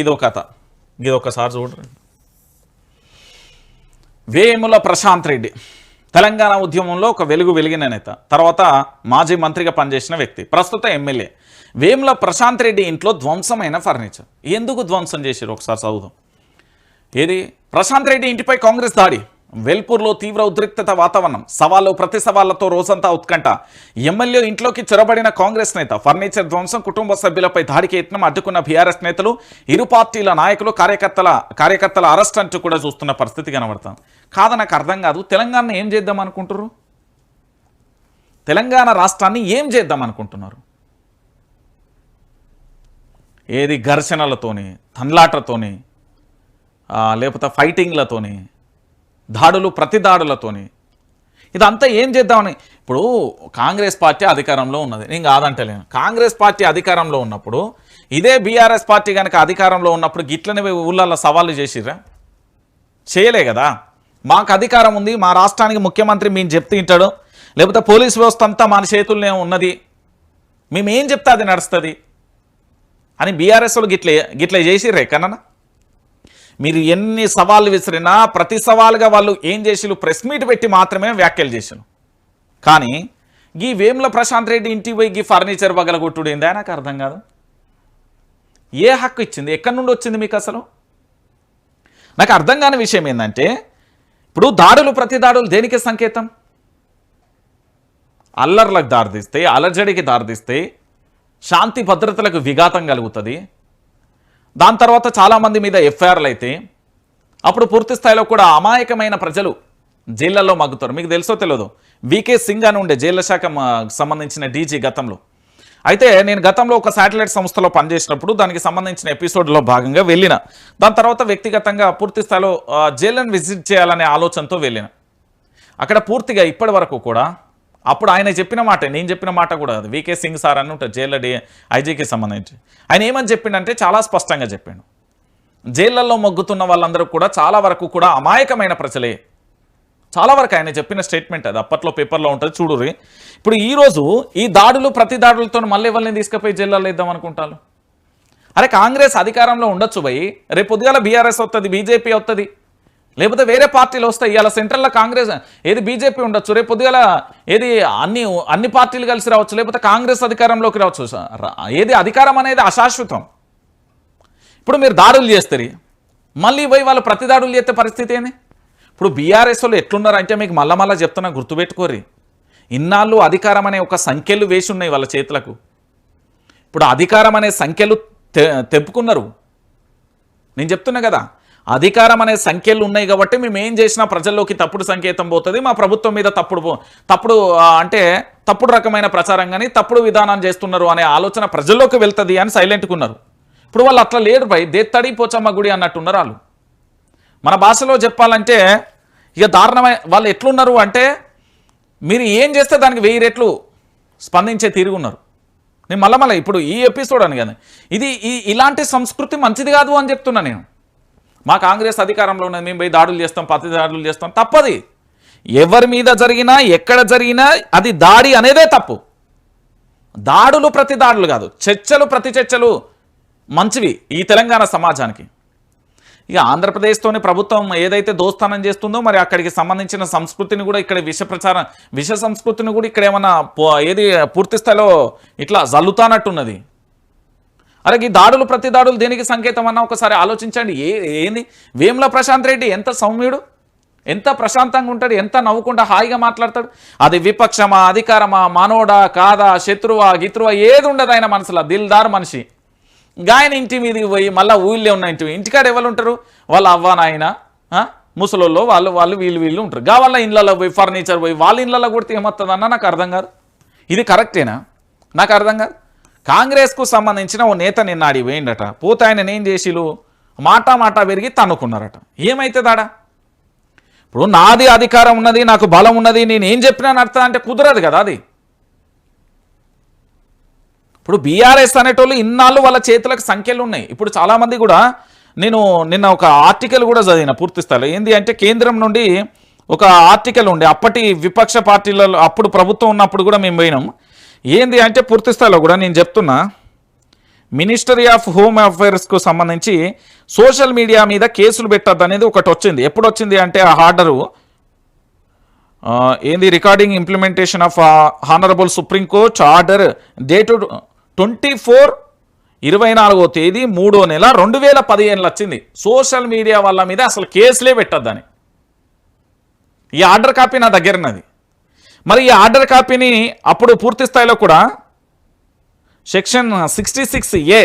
ఇదో కథ. ఇది ఒకసారి చూడండి వేముల ప్రశాంత్ రెడ్డి. తెలంగాణ ఉద్యమంలో ఒక వెలుగు వెలిగిన నేత. తర్వాత మాజీ మంత్రిగా పనిచేసిన వ్యక్తి. ప్రస్తుత ఎమ్మెల్యే. వేముల ప్రశాంత్ రెడ్డి ఇంట్లో ధ్వంసమైన ఫర్నిచర్. ఎందుకు ధ్వంసం చేశారు? ఒకసారి చదువుదాం. ఏది? ప్రశాంత్ రెడ్డి ఇంటిపై కాంగ్రెస్ దాడి. వెల్పూర్లో తీవ్ర ఉద్రిక్తత వాతావరణం. సవాళ్ళు ప్రతి సవాళ్ళతో రోజంతా ఉత్కంఠ. ఎమ్మెల్యే ఇంట్లోకి చొరబడిన కాంగ్రెస్ నేత ఫర్నిచర్ ధ్వంసం కుటుంబ సభ్యులపై దాడికి యత్నం అడ్డుకున్న బీఆర్ఎస్ నేతలు ఇరు పార్టీల నాయకులు కార్యకర్తల కార్యకర్తల అరెస్ట్ అంటూ కూడా చూస్తున్న పరిస్థితి కనబడతాం కాదు నాకు అర్థం కాదు తెలంగాణ ఏం చేద్దాం అనుకుంటున్నారు తెలంగాణ రాష్ట్రాన్ని ఏం చేద్దాం అనుకుంటున్నారు? ఏది ఘర్షణలతోని తన్లాటతోని లేకపోతే ఫైటింగ్లతోని దాడులు ప్రతి దాడులతోని. ఇదంతా ఏం చేద్దామని? ఇప్పుడు కాంగ్రెస్ పార్టీ అధికారంలో ఉన్నది. నేను కాదంటలేను. కాంగ్రెస్ పార్టీ అధికారంలో ఉన్నప్పుడు ఇదే బీఆర్ఎస్ పార్టీ కనుక అధికారంలో ఉన్నప్పుడు గిట్లనే ఊళ్ళల్లో సవాళ్ళు చేసిర్రా? చేయలే కదా. మాకు అధికారం ఉంది మా రాష్ట్రానికి ముఖ్యమంత్రి మేము చెప్తే వింటాడు. లేకపోతే పోలీస్ వ్యవస్థ అంతా మన చేతుల్లోనే ఉన్నది. మేమేం చెప్తే అది నడుస్తుంది? అని బీఆర్ఎస్ వాళ్ళు గిట్లే గిట్లే చేసిర్రే కన్నా? మీరు ఎన్ని సవాళ్ళు విసిరినా ప్రతి సవాలుగా వాళ్ళు ఏం చేసిరు ప్రెస్ మీట్ పెట్టి మాత్రమే వ్యాఖ్యలు చేసారు కానీ గీ వేముల ప్రశాంత్ రెడ్డి ఇంటికి పోయి గీ ఫర్నిచర్ పగలగొట్టుడు ఏందా? నాకు అర్థం కాదు. ఏ హక్కు ఇచ్చింది? ఎక్కడి నుండి వచ్చింది మీకు అసలు? నాకు అర్థం కాని విషయం ఏంటంటే ఇప్పుడు దాడులు ప్రతి దాడులు దేనికి సంకేతం? అల్లర్లకు దారితీస్తాయి అలజడికి దారితీస్తాయి శాంతి భద్రతలకు విఘాతం కలుగుతుంది. దాని తర్వాత చాలామంది మీద ఎఫ్ఐఆర్లు అయితే అప్పుడు పూర్తి స్థాయిలో కూడా అమాయకమైన ప్రజలు జైళ్ళలో మగ్గుతారు. మీకు తెలుసో తెలియదు? వికే సింగ్ అని ఉండే జైళ్ళ శాఖ సంబంధించిన డీజీ గతంలో. అయితే నేను గతంలో ఒక శాటిలైట్ సంస్థలో పనిచేసినప్పుడు దానికి సంబంధించిన ఎపిసోడ్లో భాగంగా వెళ్ళిన. దాని తర్వాత వ్యక్తిగతంగా పూర్తి స్థాయిలో జైళ్ళను విజిట్ చేయాలనే ఆలోచనతో వెళ్ళిన. అక్కడ పూర్తిగా ఇప్పటి వరకు కూడా అప్పుడు ఆయన చెప్పిన మాట నేను చెప్పిన మాట కూడా అది. వికే సింగ్ సార్ అని ఉంటారు జైళ్ళ ఐజీకి సంబంధించి. ఆయన ఏమని చెప్పిండంటే చాలా స్పష్టంగా చెప్పిండు. జైళ్ళల్లో మొగ్గుతున్న వాళ్ళందరూ కూడా చాలా వరకు కూడా అమాయకమైన ప్రజలే. చాలా వరకు ఆయన చెప్పిన స్టేట్మెంట్ అది. అప్పట్లో పేపర్లో ఉంటుంది చూడురి ఇప్పుడు ఈరోజు ఈ దాడులు ప్రతి దాడులతో మళ్ళీ ఎవరిని తీసుకుపోయి జైళ్ళల్లో ఇద్దాం అనుకుంటారు? అరే కాంగ్రెస్ అధికారంలో ఉండొచ్చు భయ్ రేపు పొద్దుగాల బీఆర్ఎస్ వస్తుంది బీజేపీ వస్తుంది లేకపోతే వేరే పార్టీలు వస్తాయి. ఇవాళ సెంట్రల్లో కాంగ్రెస్ ఏది బీజేపీ ఉండొచ్చు? రేపు పొద్దుగాల ఏది అన్ని అన్ని పార్టీలు కలిసి రావచ్చు? లేకపోతే కాంగ్రెస్ అధికారంలోకి రావచ్చు? ఏది అధికారం అనేది అశాశ్వతం. ఇప్పుడు మీరు దాడులు చేస్తారు. మళ్ళీ పోయి వాళ్ళు ప్రతి దాడులు చేస్తే పరిస్థితి ఏంది? ఇప్పుడు బీఆర్ఎస్ వాళ్ళు ఎట్లున్నారంటే మీకు మళ్ళా మళ్ళీ చెప్తున్నా గుర్తుపెట్టుకోరి ఇన్నాళ్ళు అధికారం అనే ఒక సంఖ్యలు వేసి ఉన్నాయి వాళ్ళ చేతులకు. ఇప్పుడు అధికారం అనే సంఖ్యలు తె తెప్పుకున్నారు. నేను చెప్తున్నా కదా అధికారం అనే సంఖ్యలు ఉన్నాయి కాబట్టి మేము ఏం చేసినా ప్రజల్లోకి తప్పుడు సంకేతం పోతుంది మా ప్రభుత్వం మీద తప్పుడు పో- తప్పుడు అంటే తప్పుడు రకమైన ప్రచారం కానీ తప్పుడు విధానం చేస్తున్నారు అనే ఆలోచన ప్రజల్లోకి వెళ్తుంది అని సైలెంట్గా ఉన్నారు. ఇప్పుడు వాళ్ళు అట్లా లేరు పై దేత్తడి పోచమ్మ గుడి అన్నట్టున్నారు వాళ్ళు. మన భాషలో చెప్పాలంటే ఇక దారుణమై వాళ్ళు ఎట్లున్నారు అంటే మీరు ఏం చేస్తే దానికి వెయ్యి రెట్లు స్పందించే తిరుగున్నారు నేను మళ్ళా మళ్ళీ ఇప్పుడు ఈ ఎపిసోడ్ అని కానీ ఇది ఈ ఇలాంటి సంస్కృతి మంచిది కాదు అని చెప్తున్నా నేను. మా కాంగ్రెస్ అధికారంలో ఉన్నది మేము పోయి దాడులు చేస్తాం పత్తి దాడులు చేస్తాం తప్పది. ఎవరి మీద జరిగినా ఎక్కడ జరిగినా అది దాడి అనేదే తప్పు. దాడులు ప్రతి దాడులు కాదు చర్చలు ప్రతి చర్చలు మంచివి ఈ తెలంగాణ సమాజానికి. ఇక ఆంధ్రప్రదేశ్తోని ప్రభుత్వం ఏదైతే దోస్తానం చేస్తుందో మరి అక్కడికి సంబంధించిన సంస్కృతిని కూడా ఇక్కడ విష ప్రచారం విష సంస్కృతిని కూడా ఇక్కడ ఏమన్నా పో- ఏది పూర్తి స్థాయిలో ఇట్లా జల్లుతానట్టున్నది. అరే ఈ దాడులు ప్రతి దాడులు దేనికి సంకేతం అన్న ఒకసారి ఆలోచించండి. ఏ ఏంది? వేముల ప్రశాంత్ రెడ్డి ఎంత సౌమ్యుడు? ఎంత ప్రశాంతంగా ఉంటాడు? ఎంత నవ్వుకుంటా హాయిగా మాట్లాడతాడు? అది విపక్షమా అధికారమా మానవుడా కాదా శత్రువా గిత్రువా ఏది ఉండదు ఆయన మనసులో. దిల్దార్ మనిషి. గాయన ఇంటి మీదకి పోయి మళ్ళీ ఊళ్ళో ఉన్న ఇంటి ఇంటికాడ ఎవరు ఉంటారు? వాళ్ళ అవ్వ నాయన ముసలోళ్ళు వాళ్ళు వాళ్ళు వీళ్ళు వీళ్ళు ఉంటారు. గా వాళ్ళ ఇళ్ళలో పోయి ఫర్నిచర్ పోయి వాళ్ళ ఇళ్ళలో కొడితే ఏమవుతుందన్న నాకు అర్థం కాదు. ఇది కరెక్టేనా? నాకు అర్థం కాదు. కాంగ్రెస్కు సంబంధించిన ఓ నేత నిన్న వేయండట పోతే ఆయన ఏం చేసిలు మాటా మాటా పెరిగి తన్నుకున్నారట. ఏమైతుందాడా? ఇప్పుడు నాది అధికారం ఉన్నది నాకు బలం ఉన్నది నేను ఏం చెప్పినా అర్థం అంటే కుదరదు కదా అది. ఇప్పుడు బీఆర్ఎస్ అనేటోళ్ళు ఇన్నాళ్ళు వాళ్ళ చేతులకు సంఖ్యలు ఉన్నాయి. ఇప్పుడు చాలామంది కూడా నేను నిన్న ఒక ఆర్టికల్ కూడా చదివిన పూర్తి ఏంది అంటే కేంద్రం నుండి ఒక ఆర్టికల్ ఉండే. అప్పటి విపక్ష పార్టీలలో అప్పుడు ప్రభుత్వం ఉన్నప్పుడు కూడా మేము పోయినాం. ఏంది అంటే పూర్తి స్థాయిలో కూడా నేను చెప్తున్నా. మినిస్టరీ ఆఫ్ హోమ్ అఫైర్స్కు సంబంధించి సోషల్ మీడియా మీద కేసులు పెట్టద్దు అనేది ఒకటి వచ్చింది. ఎప్పుడు వచ్చింది అంటే ఆ ఆర్డరు. ఏంది recording implementation of honourable Supreme Court order date twenty four ఇరవై నాలుగో తేదీ మూడో నెల రెండు వేల పదిహేనులో వచ్చింది. సోషల్ మీడియా వాళ్ళ మీద అసలు కేసులే పెట్టద్దని. ఈ ఆర్డర్ కాపీ నా దగ్గర మరి ఈ ఆర్డర్ కాపీని అప్పుడు పూర్తి స్థాయిలో కూడా section sixty six A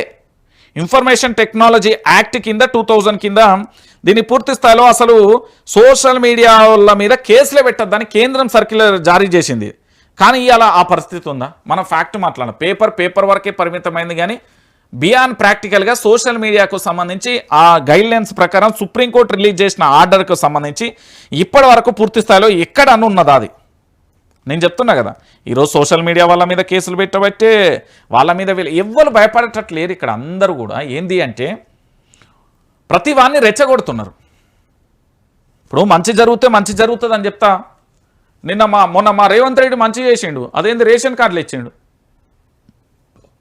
information technology act కింద టూ థౌజండ్ కింద దీన్ని పూర్తి స్థాయిలో అసలు సోషల్ మీడియాల మీద కేసులే పెట్టద్దని కేంద్రం సర్క్యులర్ జారీ చేసింది. కానీ ఇవాళ ఆ పరిస్థితి ఉందా? మనం ఫ్యాక్ట్ మాట్లాడాలి పేపర్ పేపర్ వరకే పరిమితమైంది కానీ బియాన్ ప్రాక్టికల్గా సోషల్ మీడియాకు సంబంధించి ఆ గైడ్లైన్స్ ప్రకారం సుప్రీంకోర్టు రిలీజ్ చేసిన ఆర్డర్కు సంబంధించి ఇప్పటి వరకు పూర్తి స్థాయిలో ఎక్కడ ఉన్నదా అది? నేను చెప్తున్నా కదా ఈరోజు సోషల్ మీడియా వాళ్ళ మీద కేసులు పెట్టబట్టే వాళ్ళ మీద వీళ్ళు ఎవ్వరు భయపడేటట్లు లేరు ఇక్కడ అందరూ కూడా. ఏంది అంటే ప్రతి వాడిని రెచ్చగొడుతున్నారు. ఇప్పుడు మంచి జరిగితే మంచి జరుగుతుంది అని చెప్తా. నిన్న మా మొన్న మా రేవంత్ రెడ్డి మంచి చేసిండు. అదేంది రేషన్ కార్డులు ఇచ్చిండు.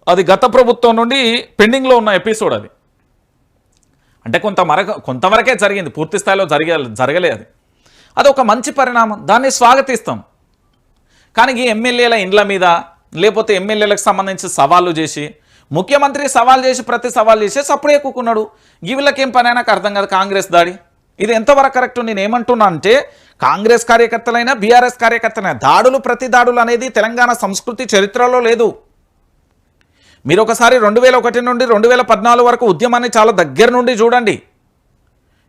అది గత ప్రభుత్వం నుండి పెండింగ్లో ఉన్న ఎపిసోడ్ అది. అంటే కొంత మరక కొంతవరకే జరిగింది. పూర్తి స్థాయిలో జరిగే జరగలే అది. అది ఒక మంచి పరిణామం. దాన్ని స్వాగతిస్తాం. కానీ ఈ ఎమ్మెల్యేల ఇండ్ల మీద లేకపోతే ఎమ్మెల్యేలకు సంబంధించి సవాళ్ళు చేసి ముఖ్యమంత్రి సవాల్ చేసి ప్రతి సవాల్ చేసి సప్పుడే ఎక్కుకున్నాడు వీళ్ళకేం పని నాకు అర్థం కాదు కాంగ్రెస్ దాడి. ఇది ఎంతవరకు కరెక్ట్ నేను ఏమంటున్నా అంటే కాంగ్రెస్ కార్యకర్తలైనా బీఆర్ఎస్ కార్యకర్తలైనా దాడులు ప్రతి దాడులు అనేది తెలంగాణ సంస్కృతి చరిత్రలో లేదు. మీరు ఒకసారి రెండు వేల ఒకటి నుండి రెండు వేల పద్నాలుగు వరకు ఉద్యమాన్ని చాలా దగ్గర నుండి చూడండి.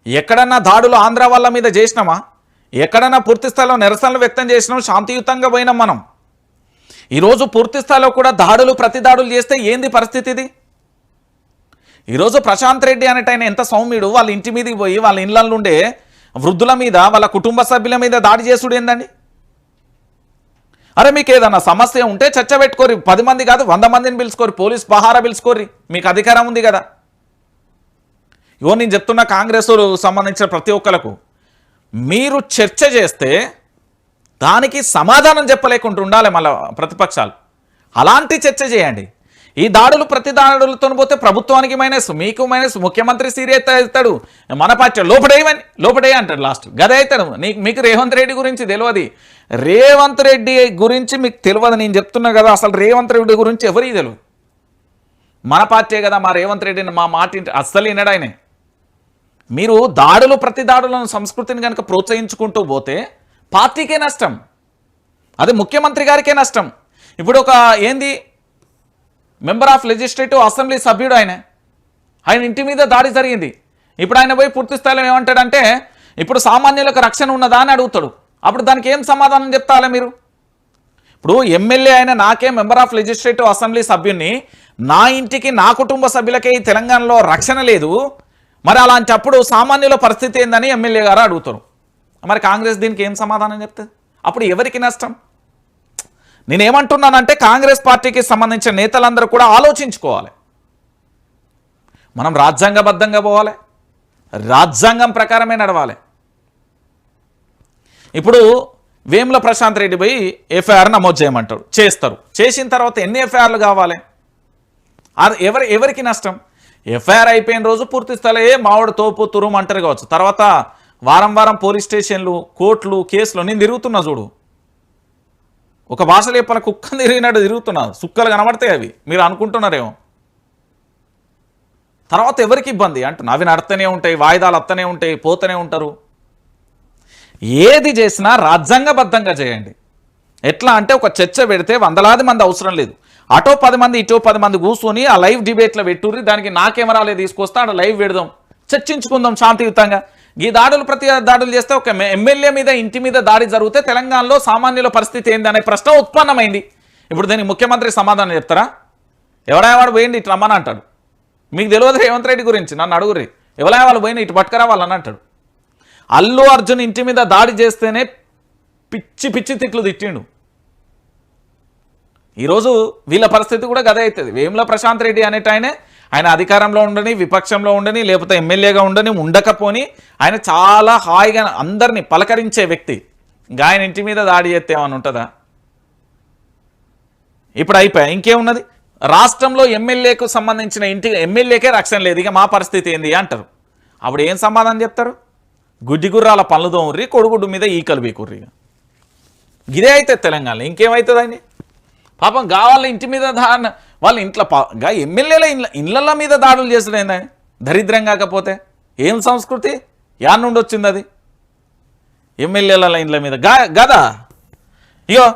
ఎక్కడన్నా దాడులు ఆంధ్ర వాళ్ళ మీద చేసినామా? ఎక్కడన్నా పూర్తిస్థాయిలో నిరసనలు వ్యక్తం చేసినాం శాంతియుతంగా పోయినాం మనం. ఈరోజు పూర్తిస్థాయిలో కూడా దాడులు ప్రతి దాడులు చేస్తే ఏంది పరిస్థితి ఇది? ఈరోజు ప్రశాంత్ రెడ్డి అనేటైన ఎంత సౌమ్యుడు వాళ్ళ ఇంటి మీదకి పోయి వాళ్ళ ఇళ్ళల్లో ఉండే వృద్ధుల మీద వాళ్ళ కుటుంబ సభ్యుల మీద దాడి చేసుడు ఏందండి? అరే మీకు ఏదన్నా సమస్య ఉంటే చర్చ పెట్టుకోరి పది మంది కాదు వంద మందిని పిలుచుకోరి పోలీస్ పహార పిలుచుకోరి మీకు అధికారం ఉంది కదా? ఇవో నేను చెప్తున్న కాంగ్రెస్ సంబంధించిన ప్రతి ఒక్కలకు మీరు చర్చ చేస్తే దానికి సమాధానం చెప్పలేకుండా ఉండాలి మళ్ళీ ప్రతిపక్షాలు. అలాంటి చర్చ చేయండి. ఈ దాడులు ప్రతి దాడులతో పోతే ప్రభుత్వానికి మైనస్ మీకు మైనస్ ముఖ్యమంత్రి సీరియస్ అవుతాడు. మన పార్టీ లోపడేయమని లోపడే అంటాడు లాస్ట్. గదే అవుతాడు. నీకు మీకు రేవంత్ రెడ్డి గురించి తెలియదు. రేవంత్ రెడ్డి గురించి మీకు తెలియదు. నేను చెప్తున్నా కదా అసలు రేవంత్ రెడ్డి గురించి ఎవరికి తెలియదు? మన పార్టీ కదా మా రేవంత్ రెడ్డిని మా మాట ఇంటి- అస్సలు వినడాయనే మీరు దాడులు ప్రతి దాడులను సంస్కృతిని కనుక ప్రోత్సహించుకుంటూ పోతే పార్టీకే నష్టం. అది ముఖ్యమంత్రి గారికే నష్టం. ఇప్పుడు ఒక ఏంది? మెంబర్ ఆఫ్ లెజిస్లేటివ్ అసెంబ్లీ సభ్యుడు ఆయన. ఆయన ఇంటి మీద దాడి జరిగింది. ఇప్పుడు ఆయన పోయి పూర్తి స్థాయిలో ఏమంటాడంటే ఇప్పుడు సామాన్యులకు రక్షణ ఉన్నదా? అని అడుగుతాడు. అప్పుడు దానికి ఏం సమాధానం చెప్తాలే మీరు? ఇప్పుడు ఎమ్మెల్యే అయిన నాకే మెంబర్ ఆఫ్ లెజిస్లేటివ్ అసెంబ్లీ సభ్యుని నా ఇంటికి నా కుటుంబ సభ్యులకే ఈ తెలంగాణలో రక్షణ లేదు. మరి అలాంటప్పుడు సామాన్యుల పరిస్థితి ఏందని ఎమ్మెల్యే గారు అడుగుతారు. మరి కాంగ్రెస్ దీనికి ఏం సమాధానం చెప్తుంది అప్పుడు ఎవరికి నష్టం? నేనేమంటున్నానంటే కాంగ్రెస్ పార్టీకి సంబంధించిన నేతలందరూ కూడా ఆలోచించుకోవాలి. మనం రాజ్యాంగబద్ధంగా పోవాలి. రాజ్యాంగం ప్రకారమే నడవాలి. ఇప్పుడు వేముల ప్రశాంత్ రెడ్డి పోయి ఎఫ్ఐఆర్ నమోదు చేయమంటాడు. చేస్తారు. చేసిన తర్వాత ఎన్ని ఎఫ్ఐఆర్లు కావాలి? అది ఎవరి ఎవరికి నష్టం? ఎఫ్ఐఆర్ అయిపోయిన రోజు పూర్తి స్థలే మామిడి తోపు తురుము అంటారు కావచ్చు. తర్వాత వారం వారం పోలీస్ స్టేషన్లు కోర్టులు కేసులు నేను తిరుగుతున్నా చూడు. ఒక భాష లేపల కుక్క తిరిగినట్టు తిరుగుతున్నా. సుక్కలు కనబడతాయి అవి. మీరు అనుకుంటున్నారేమో. తర్వాత ఎవరికి ఇబ్బంది? అంటున్నా. అవి నడుతూనే ఉంటాయి వాయిదాలు వస్తూనే ఉంటాయి పోతూనే ఉంటారు. ఏది చేసినా రాజ్యాంగబద్ధంగా చేయండి. ఎట్లా అంటే ఒక చర్చ పెడితే వందలాది మంది అవసరం లేదు. అటో పది మంది ఇటో పది మంది కూర్చొని ఆ లైవ్ డిబేట్లో పెట్టుర్రి దానికి నా కెమెరాలే తీసుకొస్తే ఆడ లైవ్ పెడదాం. చర్చించుకుందాం శాంతియుతంగా. ఈ దాడులు ప్రతి దాడులు చేస్తే ఒక ఎమ్మెల్యే మీద ఇంటి మీద దాడి జరిగితే తెలంగాణలో సామాన్యుల పరిస్థితి ఏంది అనే ప్రశ్న ఉత్పన్నమైంది. ఇప్పుడు దీనికి ముఖ్యమంత్రి సమాధానం చెప్తారా? ఎవరైనా వాడు పోయింది ఇటు రమ్మని అంటాడు. మీకు తెలియదు రేవంత్ రెడ్డి గురించి నన్ను అడుగురి ఎవరైనా వాళ్ళు పోయిన ఇటు పట్టుకరా వాళ్ళని అంటాడు. అల్లు అర్జున్ ఇంటి మీద దాడి చేస్తేనే పిచ్చి పిచ్చి తిట్లు తిట్టిండు. ఈరోజు వీళ్ళ పరిస్థితి కూడా గదే అవుతుంది. వేముల ప్రశాంత్ రెడ్డి అనేట ఆయనే ఆయన అధికారంలో ఉండని విపక్షంలో ఉండని లేకపోతే ఎమ్మెల్యేగా ఉండని ఉండకపోని ఆయన చాలా హాయిగా అందరినీ పలకరించే వ్యక్తి. ఇంకా ఆయన ఇంటి మీద దాడి చేస్తే ఉంటుందా? ఇప్పుడు అయిపోయా. ఇంకేమున్నది? రాష్ట్రంలో ఎమ్మెల్యేకు సంబంధించిన ఇంటి ఎమ్మెల్యేకే రక్షణ లేదు. ఇక మా పరిస్థితి ఏంది అంటారు. అప్పుడు ఏం సమాధానం చెప్తారు? గుడ్డిగుర్రాల పనులు దోమర్రి కొడుగుడ్డు మీద ఈకలు బీకుర్రి ఇదే అయితే తెలంగాణలో. ఇంకేమవుతుందండి పాపం కావాలి ఇంటి మీద దాని వాళ్ళ ఇంట్లో పా ఎమ్మెల్యేల ఇండ్ల ఇళ్ళ మీద దాడులు చేసుడేందా దరిద్రం కాకపోతే? ఏం సంస్కృతి? యా నుండి వచ్చింది అది? ఎమ్మెల్యేల ఇండ్ల మీద. గా గదా? ఇగో